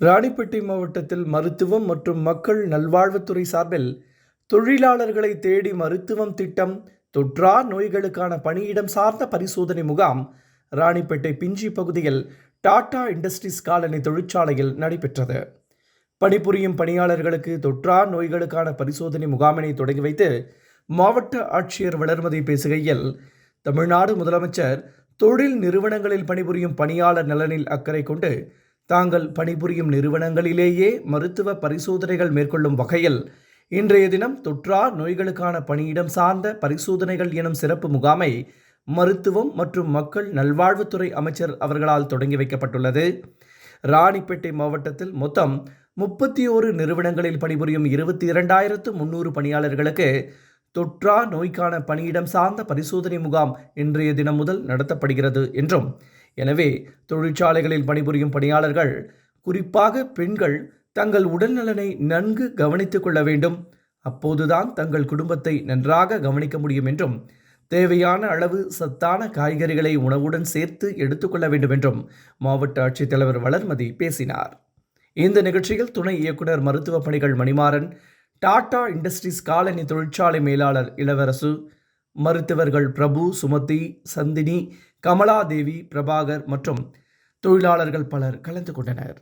ராணிப்பேட்டை மாவட்டத்தில் மருத்துவம் மற்றும் மக்கள் நல்வாழ்வுத்துறை சார்பில் தொழிலாளர்களை தேடி மருத்துவம் திட்டம் தொற்றா நோய்களுக்கான பணியிடம் சார்ந்த பரிசோதனை முகாம் ராணிப்பேட்டை பிஞ்சி பகுதியில் டாடா இண்டஸ்ட்ரீஸ் காலனி தொழிற்சாலையில் நடைபெற்றது. பணிபுரியும் பணியாளர்களுக்கு தொற்றா நோய்களுக்கான பரிசோதனை முகாமினை தொடங்கி வைத்து மாவட்ட ஆட்சியர் வளர்மதி பேசுகையில் தமிழ்நாடு முதலமைச்சர் தொழில் நிறுவனங்களில் பணிபுரியும் பணியாளர் நலனில் அக்கறை கொண்டு தாங்கள் பணிபுரியும் நிறுவனங்களிலேயே மருத்துவ பரிசோதனைகள் மேற்கொள்ளும் வகையில் இன்றைய தினம் தொற்றா நோய்களுக்கான பணியிடம் சார்ந்த பரிசோதனைகள் எனும் சிறப்பு முகாமை மருத்துவம் மற்றும் மக்கள் நல்வாழ்வுத்துறை அமைச்சர் அவர்களால் தொடங்கி வைக்கப்பட்டுள்ளது. ராணிப்பேட்டை மாவட்டத்தில் மொத்தம் முப்பத்தி ஓரு நிறுவனங்களில் பணிபுரியும் இருபத்தி இரண்டாயிரத்து முன்னூறு பணியாளர்களுக்கு தொற்றா நோய்க்கான பணியிடம் சார்ந்த பரிசோதனை முகாம் இன்றைய தினம் முதல் நடத்தப்படுகிறது என்றும் எனவே தொழிற்சாலைகளில் பணிபுரியும் பணியாளர்கள் குறிப்பாக பெண்கள் தங்கள் உடல்நலனை நன்கு கவனித்துக் கொள்ள வேண்டும். அப்போதுதான் தங்கள் குடும்பத்தை நன்றாக கவனிக்க முடியும் என்றும் தேவையான அளவு சத்தான காய்கறிகளை உணவுடன் சேர்த்து எடுத்துக்கொள்ள வேண்டும் என்றும் மாவட்ட ஆட்சித்தலைவர் வளர்மதி பேசினார். இந்த நிகழ்ச்சியில் துணை இயக்குனர் மருத்துவ பணிகள் மணிமாறன் டாடா இண்டஸ்ட்ரீஸ் காலனி தொழிற்சாலை மேலாளர் இளவரசு மருத்துவர்கள் பிரபு சுமதி சந்தினி கமலாதேவி பிரபாகர் மற்றும் தொழிலாளர்கள் பலர் கலந்து கொண்டனர்.